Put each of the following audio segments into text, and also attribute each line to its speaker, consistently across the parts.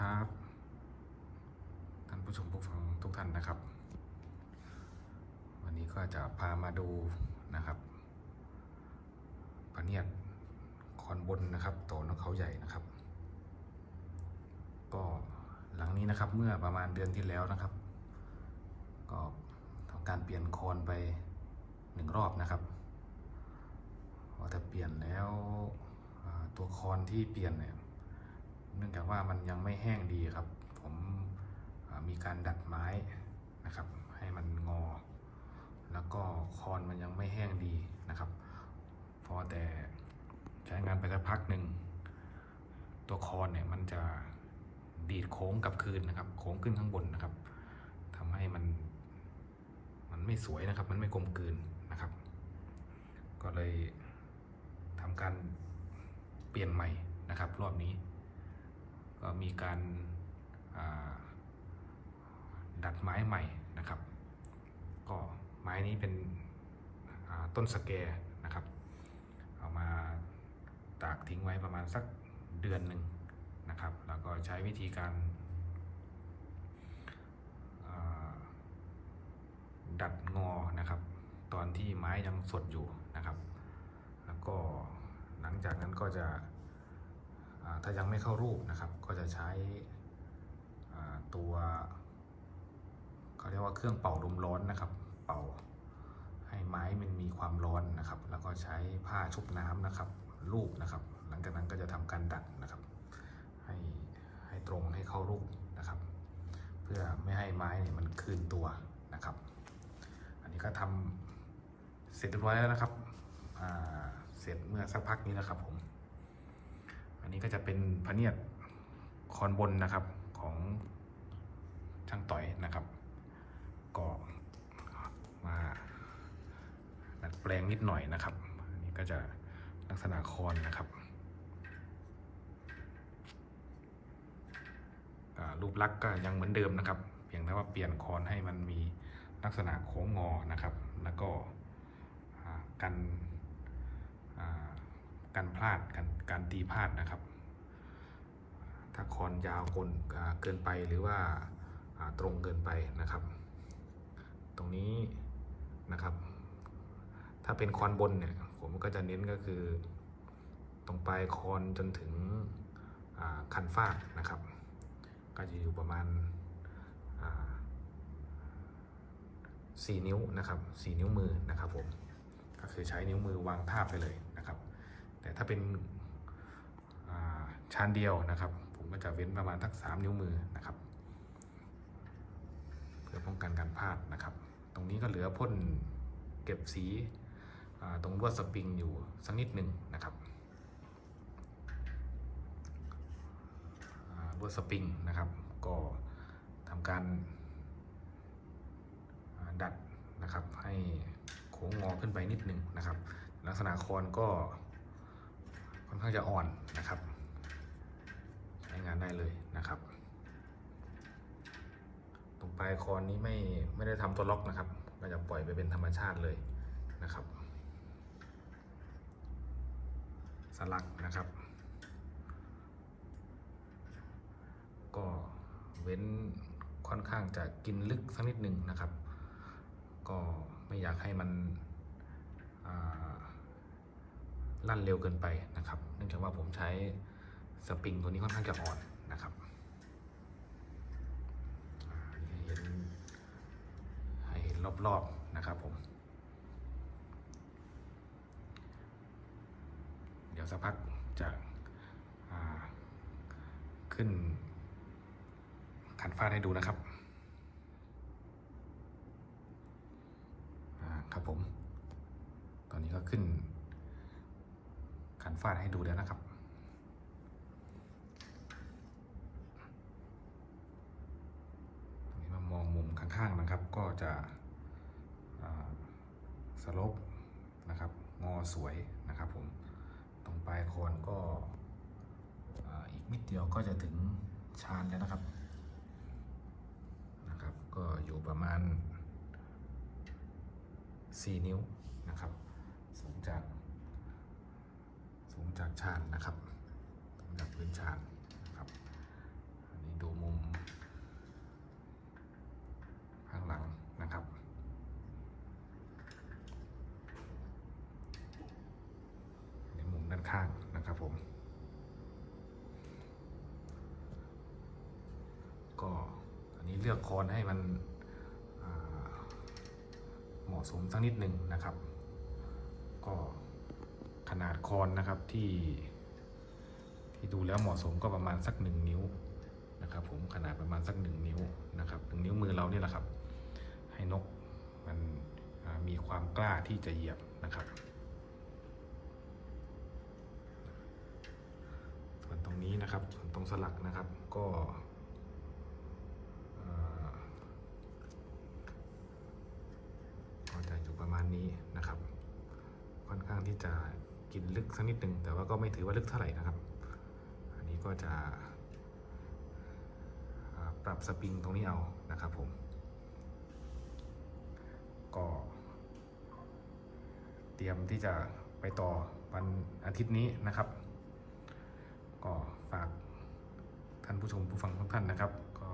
Speaker 1: ครับท่านผู้ชมผู้ฟังทุกท่านนะครับ วันนี้ก็จะพามาดูนะครับพเนียดคอนบนนะครับโตนกเขาใหญ่นะครับ ก็หลังนี้นะครับเมื่อประมาณเดือนที่แล้วนะครับ ก็ทำการเปลี่ยนคอนไปหนึ่งรอบนะครับพอแต่เปลี่ยนแล้วตัวคอนที่เปลี่ยนเนี่ย เนื่องจากว่ามันยังไม่แห้งดีครับ ผมมีการดัดไม้นะครับ ให้มันงอ แล้วก็คอนมันยังไม่แห้งดีนะครับ พอแต่ใช้งานไปสักพักหนึ่งตัวคอนเนี่ยมันจะดีดโค้งกลับคืนนะครับ โค้งขึ้นข้างบนนะครับ ทำให้มันมันไม่สวยนะครับ มันไม่กลมกลืนนะครับ ก็เลยทำการเปลี่ยนใหม่นะครับ รอบนี้ ก็มีการดัดไม้ใหม่นะครับ ก็ไม้นี้เป็นต้นสแกนะครับ เอามาตากทิ้งไว้ประมาณสักเดือนหนึ่งนะครับ แล้วก็ใช้วิธีการดัดงอนะครับ ตอนที่ไม้ยังสดอยู่นะครับ แล้วก็หลังจากนั้นก็จะ ถ้ายังไม่เข้ารูปนะครับ ก็จะใช้ตัวเขาเรียกว่าเครื่องเป่าลมร้อนนะครับ เป่าให้ไม้มันมีความร้อนนะครับ แล้วก็ใช้ผ้าชุบน้ำนะครับ รูปนะครับ หลังจากนั้นก็จะทำการดัดนะครับ ให้ให้ตรงให้เข้ารูปนะครับ เพื่อไม่ให้ไม้เนี่ยมันคืนตัวนะครับ อันนี้ก็ทำเสร็จเรียบร้อยแล้วนะครับเสร็จเมื่อสักพักนี้นะครับผม นนี้ก็จะเป็นพเนียดคอนบนนะครับของช่างต่อยนะครับ ก็มาดัดแปลงนิดหน่อยนะครับอันนี้ก็จะลักษณะคอนนะครับรูปลักษณ์ก็ยังเหมือนเดิมนะครับ เพียงแต่ว่าเปลี่ยนคอนให้มันมีลักษณะโค้งงอนะครับ แล้วก็กัน การพลาดการการตีพลาดนะครับ ถ้าคอนยาวกลเกินไปหรือว่าตรงเกินไปนะครับ ตรงนี้นะครับ ถ้าเป็นคอนบนเนี่ยผมก็จะเน้นก็คือ ตรงปลายคอนจนถึงคันฟากนะครับ ก็จะอยู่ประมาณ4 นิ้วนะครับ4นิ้วมือนะครับผมก็คือใช้นิ้วมือวางทาบไปเลย แต่ถ้าเป็นชานเดียวนะครับ ผมก็จะเว้นประมาณทักสามนิ้วมือนะครับ เพื่อป้องกันการพลาดนะครับ ตรงนี้ก็เหลือพ่นเก็บสีตรงลวดสปริงอยู่สักนิดหนึ่งนะครับลวดสปริงนะครับ ก็ทำการดัดนะครับให้โค้งงอขึ้นไปนิดหนึ่งนะครับ ลักษณะคอนก็ ค่อนข้างจะอ่อนนะครับ ใช้งานได้เลยนะครับ ตรงปลายคอนี้ไม่ไม่ได้ทำตัวล็อกนะครับ ก็จะปล่อยไปเป็นธรรมชาติเลยนะครับ สลักนะครับ ก็เว้นค่อนข้างจะกินลึกสักนิดหนึ่งนะครับ ก็ไม่อยากให้มัน ลั่นเร็วเกินไปนะครับ เนื่องจากว่าผมใช้สปริงตัวนี้ค่อนข้างจะอ่อนนะครับเห็นให้รอบๆนะครับผม เดี๋ยวสักพักจะขึ้นขันฟ้าให้ดูนะครับครับผม ตอนนี้ก็ขึ้น ขันฟาดให้ดูแล้วนะครับนี่มามองมุมข้างๆนะครับ ก็จะสลบนะครับ งอสวยนะครับผม ตรงปลายคอนก็อีกมิดเดียวก็จะถึงชานแล้วนะครับ นะครับ ก็อยู่ประมาณ 4 นิ้วนะครับ สูงจาก งจากชานนะครับจากพื้นชานนะครับอันนี้ดูมุมข้างหลังนะครับ ในมุมด้านข้างนะครับผม ก็อันนี้เลือกคอนให้มันเหมาะสมสักนิดหนึ่งนะครับ ก็ นาดคอนนะครับที่ที่ดูแล้วเหมาะสมก็ประมาณสักหนึ่งนิ้วนะครับผมขนาดประมาณสักหนึ่งนิ้วนะครับหนึ่งนิ้วมือเราเนี่ยแหละครับ ให้นกมันมีความกล้าที่จะเหยียบนะครับ ส่วนตรงนี้นะครับส่วนตรงสลักนะครับก็เอ่อก็จะอยู่ประมาณนี้นะครับ ค่อนข้างที่จะ กินลึกสักนิดหนึ่งแต่ว่าก็ไม่ถือว่าลึกเท่าไหร่นะครับ อันนี้ก็จะปรับสปริงตรงนี้เอานะครับผม ก็เตรียมที่จะไปต่อวันอาทิตย์นี้นะครับ ก็ฝากท่านผู้ชมผู้ฟังทุกท่านนะครับ ก็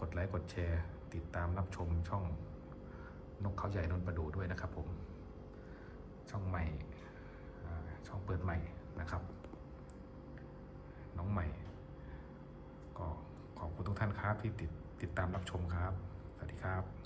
Speaker 1: กดไลค์กดแชร์ ติดตามรับชมช่องนกเขาใหญ่นนประดูด้วยนะครับผม ช่องใหม่ ช่องเปิดใหม่นะครับ น้องใหม่ ก็ขอบคุณทุกท่านครับที่ติดติดตามรับชมครับ สวัสดีครับ